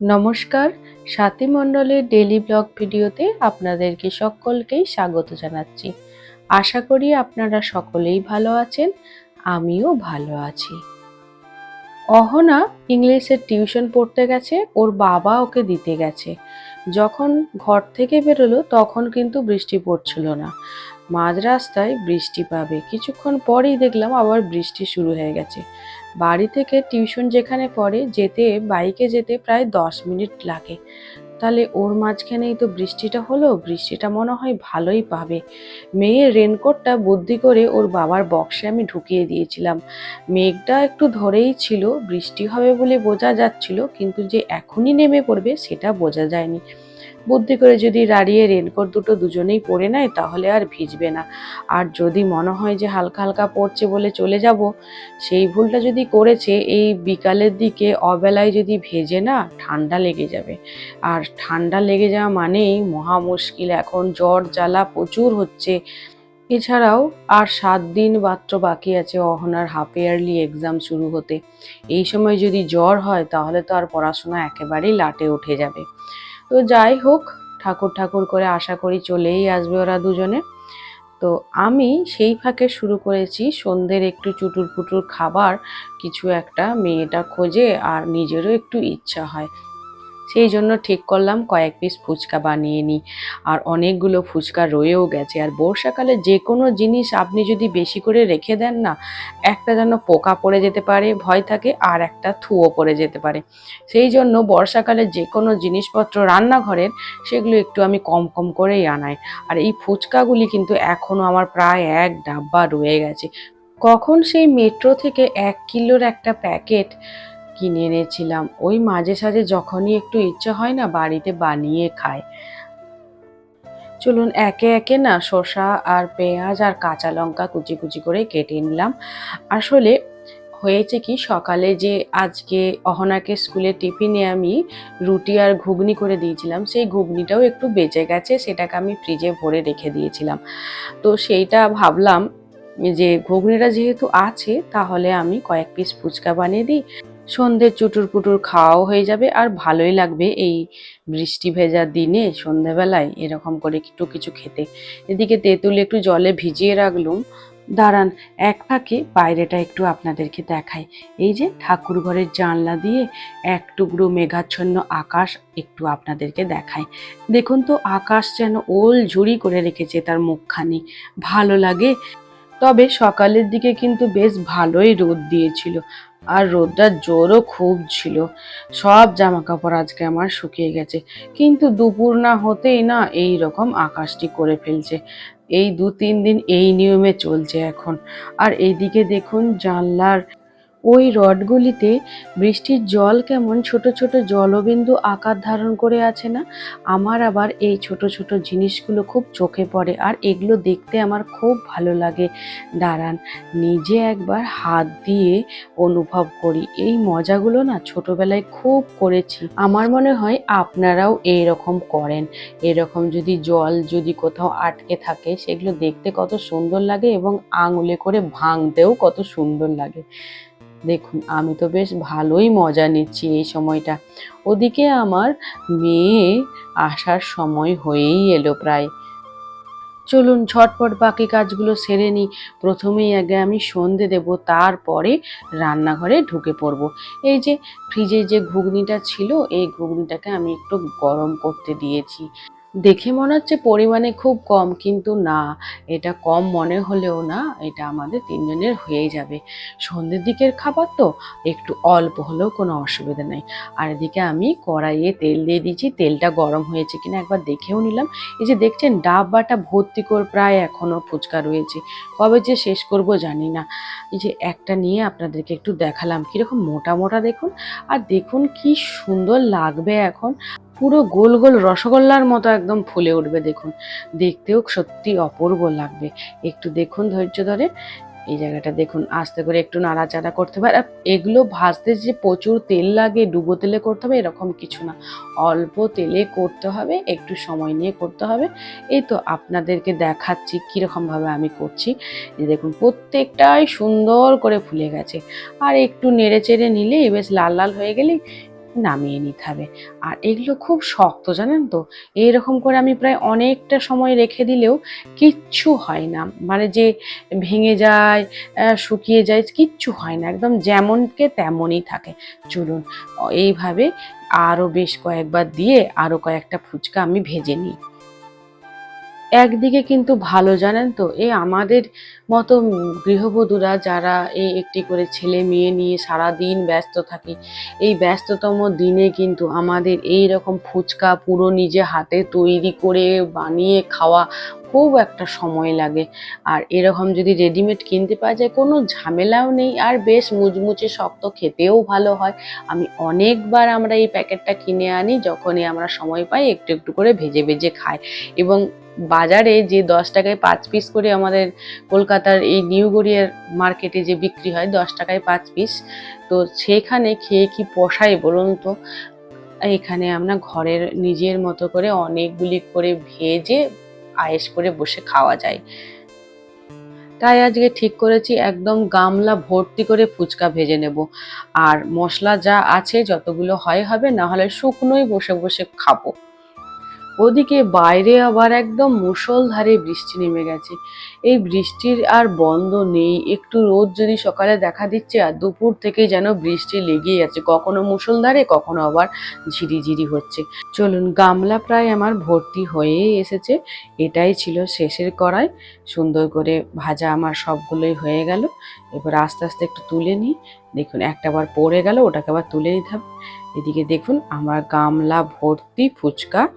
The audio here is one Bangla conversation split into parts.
নমস্কার, সাথী মণ্ডলের ডেলি ব্লগ ভিডিওতে আপনাদেরকে সকলকেই স্বাগত জানাচ্ছি। আশা করি আপনারা সকলেই ভালো আছেন, আমিও ভালো আছি। অহনা ইংলিশের টিউশন পড়তে গেছে, ওর বাবা ওকে দিতে গেছে। যখন ঘর থেকে বেরোলো, তখন কিন্তু বৃষ্টি পড়ছিল না। মাঝ রাস্তায় বৃষ্টি পাবে। কিছুক্ষণ পরেই দেখলাম আবার বৃষ্টি শুরু হয়ে গেছে। বাড়ি থেকে টিউশন যেখানে পড়ে, যেতে, বাইকে যেতে প্রায় দশ মিনিট লাগে। তাহলে ওর মাঝখানেই তো বৃষ্টিটা হলো, বৃষ্টিটা মনে হয় ভালোই পাবে। মেয়ের রেনকোটটা বুদ্ধি করে ওর বাবার বক্সে আমি ঢুকিয়ে দিয়েছিলাম। মেঘটা একটু ধরেই ছিল, বৃষ্টি হবে বলে বোঝা যাচ্ছিল, কিন্তু যে এখনই নেমে পড়বে সেটা বোঝা যায়নি। বুদ্ধি করে যদি দাঁড়িয়ে রেনকোট দুটো দুজনেই পরে নেয়, তাহলে আর ভিজবে না। আর যদি মনে হয় যে হালকা হালকা পড়ছে বলে চলে যাব, সেই ভুলটা যদি করেছে, এই বিকালের দিকে অবেলায় যদি ভেজে না, ঠান্ডা লেগে যাবে। আর ঠান্ডা লেগে যাওয়া মানেই মহা মুশকিল, এখন জ্বর জ্বালা প্রচুর হচ্ছে। এছাড়াও আর সাত দিন মাত্র বাকি আছে অহনার হাফ ইয়ারলি এক্সাম শুরু হতে। এই সময় যদি জ্বর হয়, তাহলে তো আর পড়াশোনা একেবারেই লাটে উঠে যাবে। তো যাই হোক, ঠাকুর ঠাকুর করে আশা করি চলেই আসবে ওরা দুজনে। তো আমি সেই ফাঁকে শুরু করেছি সন্ধ্যের একটু চুটুর পুটুর খাবার, কিছু একটা মেয়েটা খোঁজে আর নিজেরও একটু ইচ্ছা হয়। সেই জন্য ঠিক করলাম কয়েক পিস ফুচকা বানিয়ে নিই। আর অনেকগুলো ফুচকা রয়েও গেছে। আর বর্ষাকালে যে কোনো জিনিস আপনি যদি বেশি করে রেখে দেন না, একটা যেন পোকা পড়ে যেতে পারে, ভয় থাকে, আর একটা থুয়ো পড়ে যেতে পারে। সেই জন্য বর্ষাকালে যে কোনো জিনিসপত্র রান্নাঘরের, সেগুলো একটু আমি কম কম করেই আনাই। আর এই ফুচকাগুলি কিন্তু এখনও আমার প্রায় এক ডাব্বা রয়ে গেছে। কখন সেই মেট্রো থেকে এক কিলোর একটা প্যাকেট কিনে এনেছিলাম। ওই মাঝে সাঝে যখনই একটু ইচ্ছে হয় না, বাড়িতে বানিয়ে খায় চলুন, একে একে না শসা আর পেঁয়াজ আর কাঁচা লঙ্কা কুচি কুচি করে কেটে নিলাম। আসলে হয়েছে কি, সকালে যে আজকে অহনাকে স্কুলে টিফিনে আমি রুটি আর ঘুগনি করে দিয়েছিলাম, সেই ঘুগনিটাও একটু বেঁচে গেছে, সেটাকে আমি ফ্রিজে ভরে রেখে দিয়েছিলাম। তো সেইটা ভাবলাম যে, ঘুগনিটা যেহেতু আছে, তাহলে আমি কয়েক পিস ফুচকা বানিয়ে দিই। সন্ধ্যে চুটুর পুটুর খাওয়াও হয়ে যাবে আর ভালোই লাগবে এই বৃষ্টি ভেজা দিনে সন্ধেবেলায় এরকম করে একটু কিছু খেতে। এদিকে তেঁতুল একটু জলে ভিজিয়ে রাখলুম। দাঁড়ান, এক ফাঁকে বাইরেটা একটু আপনাদেরকে দেখাই। এই যে ঠাকুর ঘরের জানলা দিয়ে এক টুকরো মেঘাচ্ছন্ন আকাশ একটু আপনাদেরকে দেখাই। দেখুন তো, আকাশ যেন ওল ঝুড়ি করে রেখেছে তার মুখখানি। ভালো লাগে। তবে সকালের দিকে কিন্তু বেশ ভালোই রোদ দিয়েছিল। আর রোদটার জোরও খুব ছিল। সব জামা কাপড় আজকে আমার শুকিয়ে গেছে। কিন্তু দুপুর না হতেই না এই রকম আকাশটি করে ফেলছে। এই দু তিন দিন এই নিয়মে চলছে এখন। আর এইদিকে দেখুন জানলার ওই রডগুলিতে বৃষ্টির জল কেমন ছোট ছোট জলবিন্দু আকার ধারণ করে আছে না? আমার আবার এই ছোট ছোট জিনিসগুলো খুব চোখে পড়ে আর এগুলো দেখতে আমার খুব ভালো লাগে। দাঁড়ান, নিজে একবার হাত দিয়ে অনুভব করি। এই মজাগুলো না ছোটবেলায় খুব করেছি। আমার মনে হয় আপনারাও এইরকম করেন। এরকম যদি জল যদি কোথাও আটকে থাকে, সেগুলো দেখতে কত সুন্দর লাগে এবং আঙুলে করে ভাঙতেও কত সুন্দর লাগে। দেখুন, আমি তো বেশ ভালোই মজা নিচ্ছি এই সময়টা। ওদিকে আমার মেয়ে আসার সময় হয়েই এলো প্রায়। চলুন, ঝটপট বাকি কাজগুলো সেরে নিই। প্রথমেই আগে আমি সন্ধে দেব, তারপরে রান্নাঘরে ঢুকে পড়ব। এই যে ফ্রিজে যে ঘুগনিটা ছিল, এই ঘুগনিটাকে আমি একটু গরম করতে দিয়েছি। দেখে মনে হচ্ছে পরিমাণে খুব কম, কিন্তু না, এটা কম মনে হলেও না, এটা আমাদের তিনজনের হয়ে যাবে। সন্ধ্যের দিকের খাবার তো একটু অল্প হলেও কোনো অসুবিধা নেই। আর এদিকে আমি কড়াইয়ে তেল দিয়ে দিয়েছি, তেলটা গরম হয়েছে কিনা একবার দেখেও নিলাম। এই যে দেখছেন ডাব্বাটা ভর্তি করে প্রায় এখনও ফুচকা রয়েছে। কবে যে শেষ করব জানি না। এই যে একটা নিয়ে আপনাদেরকে একটু দেখালাম, কীরকম মোটা মোটা দেখুন। আর দেখুন কি সুন্দর লাগবে এখন। পুরো গোল গোল রসগোল্লার মতো একদম ফুলে উঠবে, দেখুন। দেখতেও সত্যি অপূর্ব লাগবে। একটু দেখুন ধৈর্য ধরে। এই জায়গাটা দেখুন, আস্তে করে একটু নাড়াচাড়া করতে হবে। আর এগুলো ভাজতে যে প্রচুর তেল লাগে, ডুবো তেলে করতে হবে, এরকম কিছু না। অল্প তেলে করতে হবে, একটু সময় নিয়ে করতে হবে। এই তো আপনাদেরকে দেখাচ্ছি কীরকমভাবে আমি করছি। দেখুন, প্রত্যেকটাই সুন্দর করে ফুলে গেছে। আর একটু নেড়ে চেড়ে নিলেই বেশ লাল লাল হয়ে গেলেই নামিয়ে নিতে হবে। আর এগুলো খুব শক্ত, জানেন তো? এইরকম করে আমি প্রায় অনেকটা সময় রেখে দিলেও কিচ্ছু হয় না। মানে যে ভেঙে যায় শুকিয়ে যায়, কিচ্ছু হয় না। একদম যেমনকে তেমনই থাকে। চলুন, এইভাবে আরও বেশ কয়েকবার দিয়ে আরও কয়েকটা ফুচকা আমি ভেজে নিই। একদিকে কিন্তু ভালো, জানেন তো? এই আমাদের মতো গৃহবধূরা যারা এই একটি করে ছেলে মেয়ে নিয়ে সারা দিন ব্যস্ত থাকি, এই ব্যস্ততম দিনে কিন্তু আমাদের এই রকম ফুচকা পুরো নিজে হাতে তৈরি করে বানিয়ে খাওয়া খুব একটা সময় লাগে। আর এরকম যদি রেডিমেড কিনতে পাওয়া যায়, কোনো ঝামেলাও নেই। আর বেশ মুচমুচে শক্ত খেতেও ভালো হয়। আমি অনেকবার আমরা এই প্যাকেটটা কিনে আনি, যখনই আমরা সময় পাই, একটু একটু করে ভেজে ভেজে খাই। এবং বাজারে যে দশ টাকায় পাঁচ পিস করে আমাদের কলকাতার এই নিউ গড়িয়ার মার্কেটে যে বিক্রি হয়, দশ টাকায় পাঁচ পিস তো সেখানে খেয়ে কি পোষায় বলুন তো? এখানে আমরা ঘরের নিজের মতো করে অনেকগুলি করে ভেজে আয়েস করে বসে খাওয়া যায়। তাই আজকে ঠিক করেছি, একদম গামলা ভর্তি করে ফুচকা ভেজে নেব। আর মশলা যা আছে যতগুলো হয় হবে না হলে শুকনোই বসে বসে খাব। ওদিকে বাইরে আবার একদম মুষলধারে বৃষ্টি নেমে গেছে। এই বৃষ্টির আর বন্ধ নেই। একটু রোদ যদি সকালে দেখা দিচ্ছে আর দুপুর থেকে যেন বৃষ্টি লেগেই আছে। কখনো মুষলধারে, কখনো আবার ঝিরিঝিরি হচ্ছে। চলুন, গামলা প্রায় আমার ভর্তি হয়েই এসেছে। এটাই ছিল শেষের কড়াই। সুন্দর করে ভাজা আমার সবগুলোই হয়ে গেল। এবার আস্তে আস্তে একটু তুলে নিই। দেখুন, একটা বার পড়ে গেল, ওটাকে আবার তুলে নিতে হবে। এদিকে দেখুন, আমার গামলা ভর্তি ফুচকা।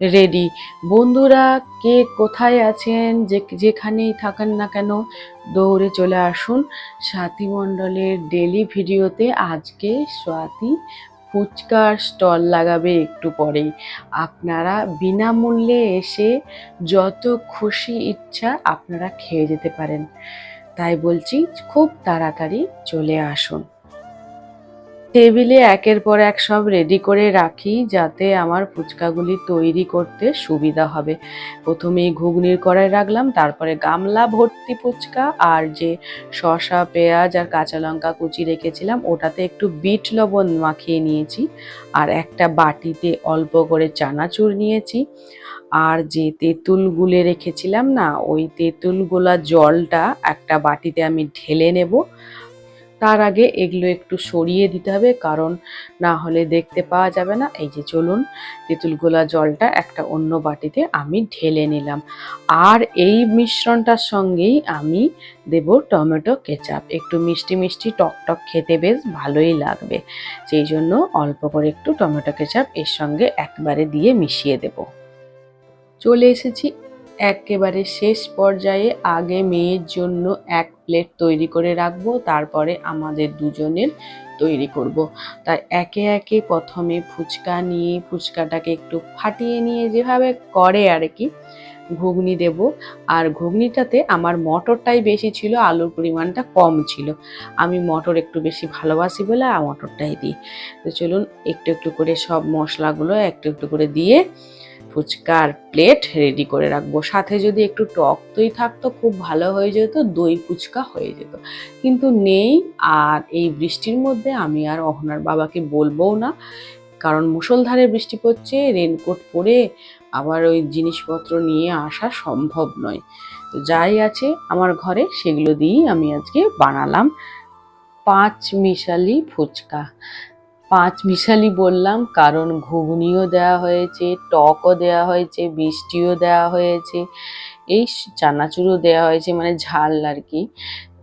রেডি বন্ধুরা, কে কোথায় আছেন, যে যেখানেই থাকেন না কেন, দৌড়ে চলে আসুন স্বাতি মণ্ডলের ডেলি ভিডিওতে। আজকে স্বাতি ফুচকার স্টল লাগাবে একটু পরেই। আপনারা বিনামূল্যে এসে যত খুশি ইচ্ছা আপনারা খেয়ে যেতে পারেন। তাই বলছি, খুব তাড়াতাড়ি চলে আসুন। টেবিলে একের পর এক সব রেডি করে রাখি যাতে আমার ফুচকাগুলি তৈরি করতে সুবিধা হবে। প্রথমেই ঘুগনির কড়াই রাখলাম, তারপরে গামলা ভর্তি ফুচকা আর যে শসা, পেঁয়াজ আর কাঁচা লঙ্কা কুচি রেখেছিলাম, ওটাতে একটু বিট লবণ মাখিয়ে নিয়েছি আর একটা বাটিতে অল্প করে চানাচুর নিয়েছি। আর যে তেঁতুল গুলে রেখেছিলাম না, ওই তেঁতুল গোলা জলটা একটা বাটিতে আমি ঢেলে নেব তার আগে এগুলো একটু সরিয়ে দিতে হবে, কারণ না হলে দেখতে পাওয়া যাবে না। এই যে চলুন, তেঁতুল গোলা জলটা একটা অন্য বাটিতে আমি ঢেলে নিলাম। আর এই মিশ্রণটার সঙ্গেই আমি দেব টমেটো কেচাপ। একটু মিষ্টি মিষ্টি টক টক খেতে বেশ ভালোই লাগবে। সেই জন্য অল্প করে একটু টমেটো কেচাপ এর সঙ্গে একবারে দিয়ে মিশিয়ে দেব। চলে এসেছি একেবারে শেষ পর্যায়ে আগে মেয়ের জন্য এক প্লেট তৈরি করে রাখব, তারপরে আমাদের দুজনের তৈরি করব। তাই একে একে প্রথমে ফুচকা নিয়ে, ফুচকাটাকে একটু ফাটিয়ে নিয়ে যেভাবে করে আর কি, ঘুগনি দেব। আর ঘুগনিটাতে আমার মটরটাই বেশি ছিল, আলুর পরিমাণটা কম ছিল। আমি মটর একটু বেশি ভালোবাসি বলে মটরটাই দিই। তো চলুন একটু একটু করে সব মশলাগুলো একটু একটু করে দিয়ে ফুচকার প্লেট রেডি করে রাখব। সাথে যদি একটু টক দই থাকতো, খুব ভালো হয়ে যেত, দই ফুচকা হয়ে যেত। কিন্তু নেই, আর এই বৃষ্টির মধ্যে আমি আর অহনার বাবাকে বলবোও না। কারণ মুষলধারে বৃষ্টি পড়ছে রেনকোট পরে আবার ওই জিনিসপত্র নিয়ে আসা সম্ভব নয়। তো যাই আছে আমার ঘরে, সেগুলো দিয়েই আমি আজকে বানালাম। পাঁচ মিশালি ফুচকা। পাঁচ মিশালি বললাম, কারণ ঘুগনিও দেওয়া হয়েছে, টকও দেওয়া হয়েছে, মিষ্টিও দেওয়া হয়েছে, এই চানাচুরও দেওয়া হয়েছে মানে ঝাল আর কি।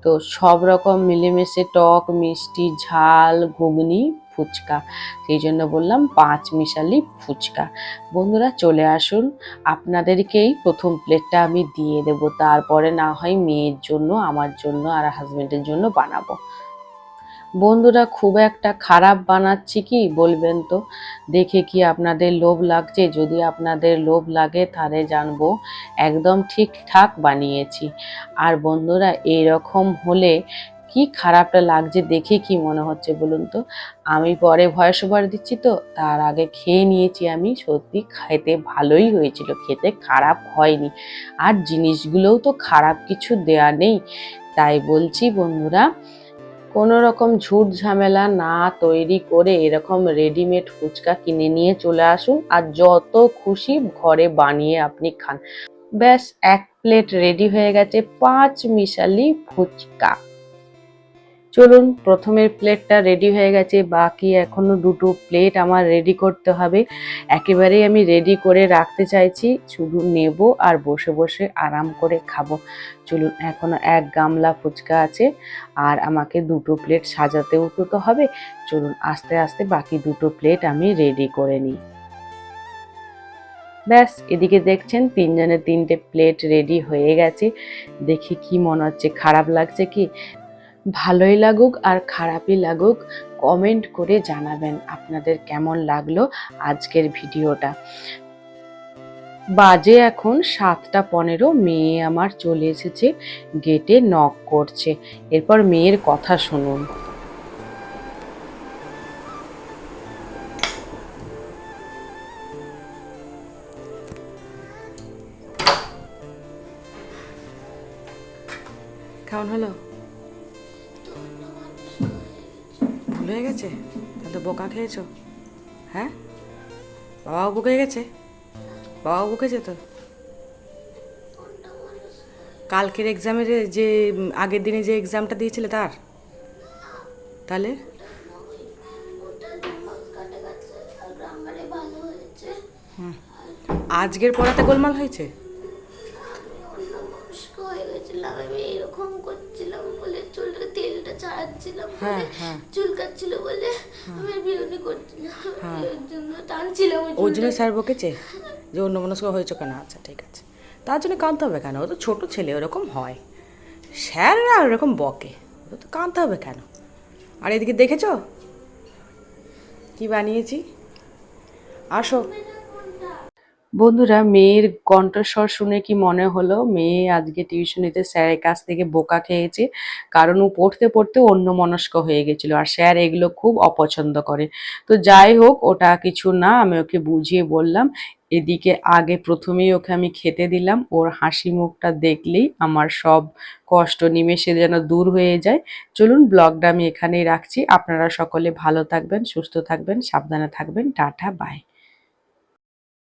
তো সব রকম মিলেমিশে টক, মিষ্টি, ঝাল, ঘুগনি, ফুচকা, সেই জন্য বললাম পাঁচ মিশালি ফুচকা। বন্ধুরা চলে আসুন, আপনাদেরকেই প্রথম প্লেটটা আমি দিয়ে দেব, তারপরে না হয় মেয়ের জন্য, আমার জন্য আর হাজবেন্ডের জন্য বানাবো। বন্ধুরা, খুব একটা খারাপ বানাচ্ছি কি বলবেন তো? দেখে কি আপনাদের লোভ লাগছে? যদি আপনাদের লোভ লাগে, তাহলে জানব। একদম ঠিকঠাক বানিয়েছি। আর বন্ধুরা, এরকম হলে কি খারাপটা লাগছে দেখে কি মনে হচ্ছে বলুন তো? আমি পরে ভয়েস ওভার দিচ্ছি তো, তার আগে খেয়ে নিয়েছি আমি। সত্যি খেতে ভালোই হয়েছিল, খেতে খারাপ হয়নি। আর জিনিসগুলোও তো খারাপ কিছু দেয়া নেই। তাই বলছি বন্ধুরা কোনো রকম ঝুট ঝামেলা না তৈরি করে এরকম রেডিমেড ফুচকা কিনে নিয়ে চলে আসুন আর যত খুশি ঘরে বানিয়ে আপনি খান। ব্যাস, এক প্লেট রেডি হয়ে গেছে পাঁচ মিশালি ফুচকা। চলুন, প্রথমের প্লেটটা রেডি হয়ে গেছে, বাকি এখনও দুটো প্লেট আমার রেডি করতে হবে। একেবারেই আমি রেডি করে রাখতে চাইছি, শুধু নেব আর বসে বসে আরাম করে খাব। চলুন, এখনও এক গামলা ফুচকা আছে, আর আমাকে দুটো প্লেট সাজাতেও তো হবে। চলুন, আস্তে আস্তে বাকি দুটো প্লেট আমি রেডি করে নিই। ব্যাস, এদিকে দেখছেন তিনজনের তিনটে প্লেট রেডি হয়ে গেছে। দেখি কি মনে হচ্ছে, খারাপ লাগছে কি? ভালোই লাগুক আর খারাপই লাগুক কমেন্ট করে জানাবেন আপনাদের কেমন লাগল আজকের ভিডিওটা। বাজে এখন সাতটা পনেরো, মেয়ে আমার চলে এসেছে গেটে নক করছে। এরপর মেয়ের কথা শুনুন। কেমন হলো? ভুল হয়ে গেছে? তাহলে বোকা খেয়েছো। হ্যাঁ? বাবাও বুকে গেছে? বাবাও বুকেছে তো? কালকের এক্সামের যে, আগের দিনে যে এক্সামটা দিয়েছিলে তার? তাহলে? আজকের পড়াতে গোলমাল হয়েছে? ছাড়াচ্ছিলাম হ্যাঁ, বলে হ্যাঁ। চুলকাচ্ছিল বলে আমি বিরুনি করছিলাম জন্য টানছিলাম ওই জন্য স্যার বকেছে? যে অন্য মনস্ক হয়েছে কেন? আচ্ছা ঠিক আছে। তার জন্য কাঁদতে হবে কেন? ও তো ছোট ছেলে ওরকম হয়। স্যাররা ওরকম বকে। ও তো কাঁদতে হবে কেন? আর এদিকে দেখেছ? কি বানিয়েছি? আসো। বন্ধুরা, মেয়ের কণ্ঠস্বর শুনে কি মনে হলো? মেয়ে আজকে টিউশনিতে স্যারের কাছ থেকে বোকা খেয়েছে। কারণ ও পড়তে পড়তে অন্য মনস্ক হয়ে গেছিল আর স্যার এগুলো খুব অপছন্দ করে। তো যাই হোক, ওটা কিছু না, আমি ওকে বুঝিয়ে বললাম। এদিকে আগে প্রথমেই ওকে আমি খেতে দিলাম। ওর হাসি মুখটা দেখলেই আমার সব কষ্ট নিমেষে যেন দূর হয়ে যায়। চলুন, ব্লগটা আমি এখানেই রাখছি। আপনারা সকলে ভালো থাকবেন, সুস্থ থাকবেন, সাবধানে থাকবেন। Tata bye